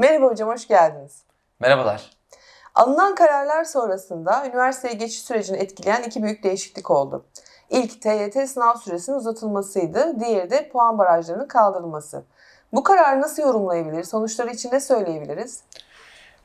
Merhaba hocam, hoş geldiniz. Merhabalar. Alınan kararlar sonrasında üniversiteye geçiş sürecini etkileyen iki büyük değişiklik oldu. İlk TYT sınav süresinin uzatılmasıydı, diğeri de puan barajlarının kaldırılması. Bu kararı nasıl yorumlayabilir, sonuçları için ne söyleyebiliriz?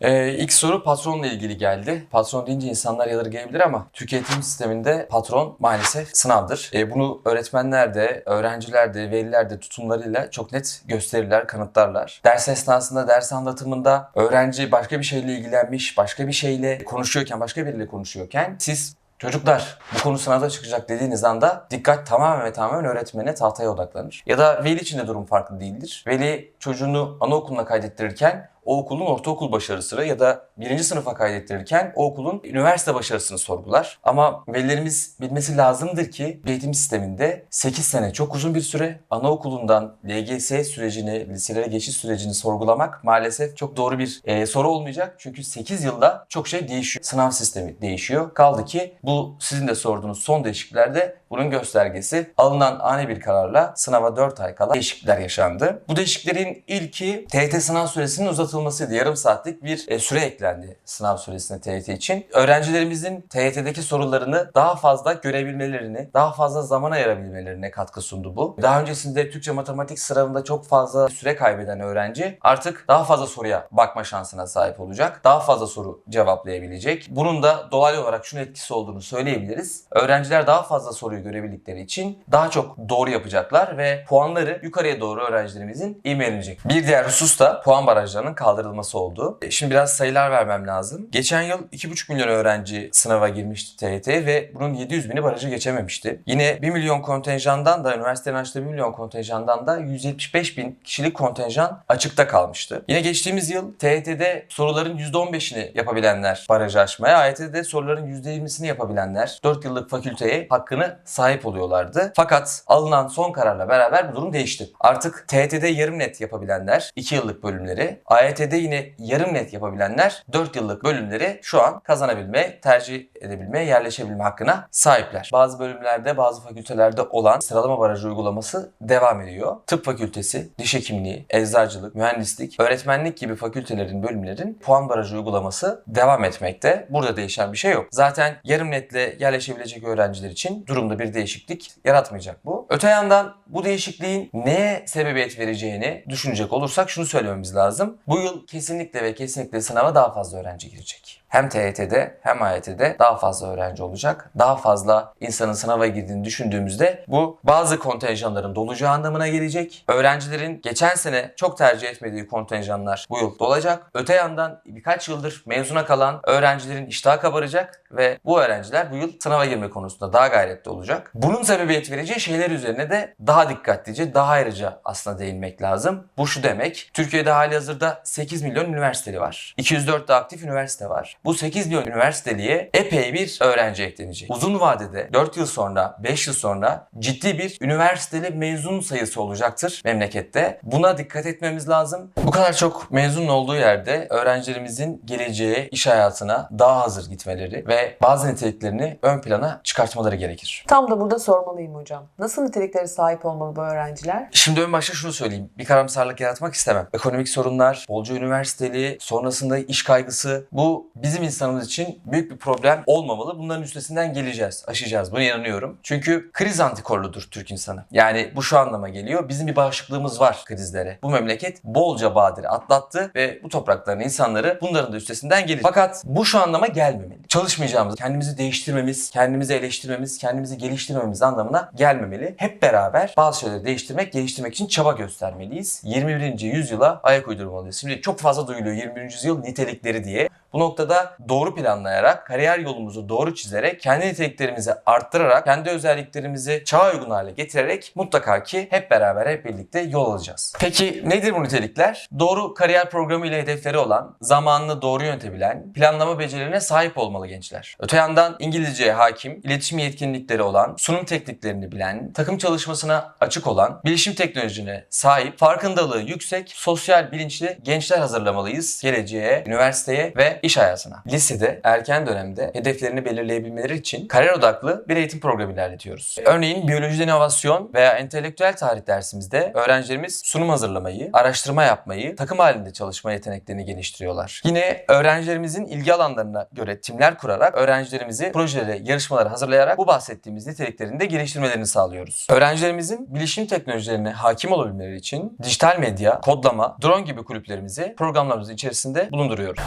Ee, ilk soru patronla ilgili geldi. Patron deyince insanlar yadırgayabilir ama Türkiye eğitim sisteminde patron maalesef sınavdır. Ee, bunu öğretmenler de, öğrenciler de, veliler de tutumlarıyla çok net gösterirler, kanıtlarlar. Ders esnasında, ders anlatımında öğrenci başka bir şeyle ilgilenmiş, başka bir şeyle konuşuyorken, başka biriyle konuşuyorken siz Çocuklar bu konu sınavda çıkacak dediğiniz anda dikkat tamamen ve tamamen öğretmene tahtaya odaklanır. Ya da veli için de durum farklı değildir. Veli çocuğunu anaokuluna kaydettirirken o okulun ortaokul başarısını ya da birinci sınıfa kaydettirirken o okulun üniversite başarısını sorgular. Ama velilerimiz bilmesi lazımdır ki eğitim sisteminde 8 sene çok uzun bir süre anaokulundan LGS sürecini, liselere geçiş sürecini sorgulamak maalesef çok doğru bir e, soru olmayacak. Çünkü 8 yılda çok şey değişiyor. Sınav sistemi değişiyor. Kaldı ki bu sizin de sorduğunuz son değişikliklerde bunun göstergesi. Alınan ani bir kararla sınava 4 ay kala değişiklikler yaşandı. Bu değişikliklerin ilki TYT sınav süresinin uzatılmasıydı. Yarım saatlik bir e, süre eklendi sınav süresine TYT için. Öğrencilerimizin TYT'deki sorularını daha fazla görebilmelerini, daha fazla zaman ayırabilmelerine katkı sundu bu. Daha öncesinde Türkçe matematik sınavında çok fazla süre kaybeden öğrenci artık daha fazla soruya bakma şansına sahip olacak. Daha fazla soru cevaplayabilecek. Bunun da dolaylı olarak şunun etkisi olduğunu söyleyebiliriz. Öğrenciler daha fazla soruyu görebildikleri için daha çok doğru yapacaklar ve puanları yukarıya doğru öğrencilerimizin ivmelenecek. Bir diğer husus da puan barajlarının kaldırılması oldu. E, Şimdi biraz sayılar vermem lazım. Geçen yıl 2,5 milyon öğrenci sınava girmişti TYT ve bunun 700 bini barajı geçememişti. Yine 1 milyon kontenjandan da üniversitenin açtığı 1 milyon kontenjandan da 175 bin kişilik kontenjan açıkta kalmıştı. Yine geçtiğimiz yıl TYT'de soruların %15'ini yapabilenler barajı aşmaya, AYT'de soruların %20'sini yapabilenler 4 yıllık fakülteye hakkını sahip oluyorlardı. Fakat alınan son kararla beraber bu durum değişti. Artık TYT'de yarım net yapabilenler 2 yıllık bölümleri, AYT'de yine yarım net yapabilenler 4 yıllık bölümleri şu an kazanabilme, tercih edebilme, yerleşebilme hakkına sahipler. Bazı bölümlerde, bazı fakültelerde olan sıralama barajı uygulaması devam ediyor. Tıp fakültesi, diş hekimliği, eczacılık, mühendislik, öğretmenlik gibi fakültelerin, bölümlerin puan barajı uygulaması devam etmekte. Burada değişen bir şey yok. Zaten yarım netle yerleşebilecek öğrenciler için durumda bir değişiklik yaratmayacak bu. Öte yandan bu değişikliğin neye sebebiyet vereceğini düşünecek olursak şunu söylememiz lazım. Bu yıl kesinlikle ve kesinlikle sınava daha fazla öğrenci girecek. Hem TYT'de hem AYT'de daha fazla öğrenci olacak. Daha fazla insanın sınava girdiğini düşündüğümüzde bu bazı kontenjanların dolacağı anlamına gelecek. Öğrencilerin geçen sene çok tercih etmediği kontenjanlar bu yıl dolacak. Öte yandan birkaç yıldır mezuna kalan öğrencilerin iştahı kabaracak ve bu öğrenciler bu yıl sınava girme konusunda daha gayretli olacak. Bunun sebebiyet vereceği şeyler üzerine de daha dikkatlice, daha ayrıca aslında değinmek lazım. Bu şu demek, Türkiye'de hali hazırda 8 milyon üniversiteli var. 204 de aktif üniversite var. Bu 8 milyon üniversiteliğe epey bir öğrenci eklenecek. Uzun vadede 4 yıl sonra, 5 yıl sonra ciddi bir üniversiteli mezun sayısı olacaktır memlekette. Buna dikkat etmemiz lazım. Bu kadar çok mezun olduğu yerde öğrencilerimizin geleceğe, iş hayatına daha hazır gitmeleri ve bazı niteliklerini ön plana çıkartmaları gerekir. Tam da burada sormalıyım hocam. Nasıl niteliklere sahip olmalı bu öğrenciler? Şimdi ön başta şunu söyleyeyim. Bir karamsarlık yaratmak istemem. Ekonomik sorunlar, bolca üniversiteli, sonrasında iş kaygısı bu bizim insanımız için büyük bir problem olmamalı. Bunların üstesinden geleceğiz, aşacağız. Buna inanıyorum. Çünkü kriz antikorludur Türk insanı. Yani bu şu anlama geliyor. Bizim bir bağışıklığımız var krizlere. Bu memleket bolca badire atlattı ve bu toprakların insanları bunların da üstesinden gelecek. Fakat bu şu anlama gelmemeli. Çalışmayacağımız, kendimizi değiştirmemiz, kendimizi eleştirmemiz, kendimizi geliştirmemiz anlamına gelmemeli. Hep beraber bazı şeyleri değiştirmek, geliştirmek için çaba göstermeliyiz. 21. yüzyıla ayak uydurmalıyız. Şimdi çok fazla duyuluyor 21. yüzyıl nitelikleri diye. Bu noktada doğru planlayarak, kariyer yolumuzu doğru çizerek, kendi niteliklerimizi arttırarak, kendi özelliklerimizi çağa uygun hale getirerek mutlaka ki hep beraber, hep birlikte yol alacağız. Peki nedir bu nitelikler? Doğru kariyer programı ile hedefleri olan, zamanını doğru yönetebilen, planlama becerilerine sahip olmalı gençler. Öte yandan İngilizceye hakim, iletişim yetkinlikleri olan, sunum tekniklerini bilen, takım çalışmasına açık olan, bilişim teknolojisine sahip, farkındalığı yüksek, sosyal bilinçli gençler hazırlamalıyız geleceğe, üniversiteye ve iş hayatına. Lisede, erken dönemde hedeflerini belirleyebilmeleri için kariyer odaklı bir eğitim programı ilerletiyoruz. Örneğin biyolojide inovasyon veya entelektüel tarih dersimizde öğrencilerimiz sunum hazırlamayı, araştırma yapmayı, takım halinde çalışma yeteneklerini geliştiriyorlar. Yine öğrencilerimizin ilgi alanlarına göre timler kurarak öğrencilerimizi projelere, yarışmalara hazırlayarak bu bahsettiğimiz niteliklerini de geliştirmelerini sağlıyoruz. Öğrencilerimizin bilişim teknolojilerine hakim olabilmeleri için dijital medya, kodlama, drone gibi kulüplerimizi programlarımızın içerisinde bulunduruyoruz.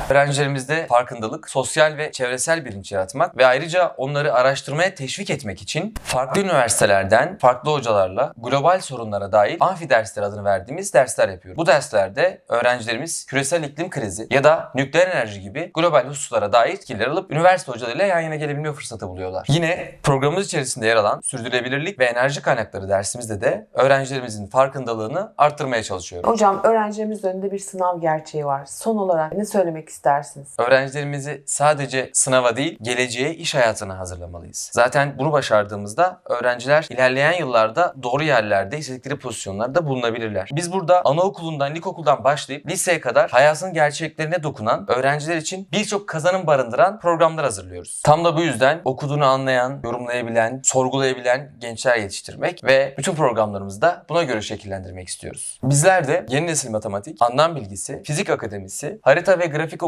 Öğrencilerimizde farkındalık, sosyal ve çevresel bilinç yaratmak ve ayrıca onları araştırmaya teşvik etmek için farklı üniversitelerden, farklı hocalarla global sorunlara dair amfi dersler adını verdiğimiz dersler yapıyoruz. Bu derslerde öğrencilerimiz küresel iklim krizi ya da nükleer enerji gibi global hususlara dair etkiler alıp üniversite hocalarıyla yan yana gelebilme fırsatı buluyorlar. Yine programımız içerisinde yer alan sürdürülebilirlik ve enerji kaynakları dersimizde de öğrencilerimizin farkındalığını arttırmaya çalışıyoruz. Hocam öğrencilerimiz önünde bir sınav gerçeği var. Son olarak ne söylemek istersiniz? Öğrencilerimizi sadece sınava değil, geleceğe iş hayatına hazırlamalıyız. Zaten bunu başardığımızda öğrenciler ilerleyen yıllarda doğru yerlerde, istedikleri pozisyonlarda bulunabilirler. Biz burada anaokulundan, ilkokuldan başlayıp liseye kadar hayatın gerçeklerine dokunan öğrenciler için birçok kazanım barındıran programlar hazırlıyoruz. Tam da bu yüzden okuduğunu anlayan, yorumlayabilen, sorgulayabilen gençler yetiştirmek ve bütün programlarımızı da buna göre şekillendirmek istiyoruz. Bizler de yeni nesil matematik, anlam bilgisi, fizik akademisi, harita ve grafik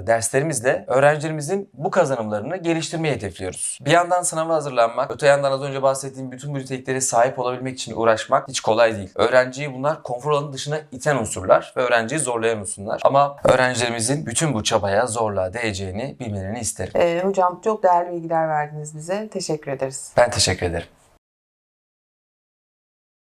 okuryazarlığı derslerimizle öğrencilerimizin bu kazanımlarını geliştirmeyi hedefliyoruz. Bir yandan sınava hazırlanmak, öte yandan az önce bahsettiğim bütün bu niteliklere sahip olabilmek için uğraşmak hiç kolay değil. Öğrenciyi bunlar konfor alanının dışına iten unsurlar ve öğrenciyi zorlayan unsurlar. Ama öğrencilerimizin bütün bu çabaya, zorluğa değeceğini bilmelerini isterim. Ee, hocam çok değerli bilgiler verdiniz bize. Teşekkür ederiz. Ben teşekkür ederim.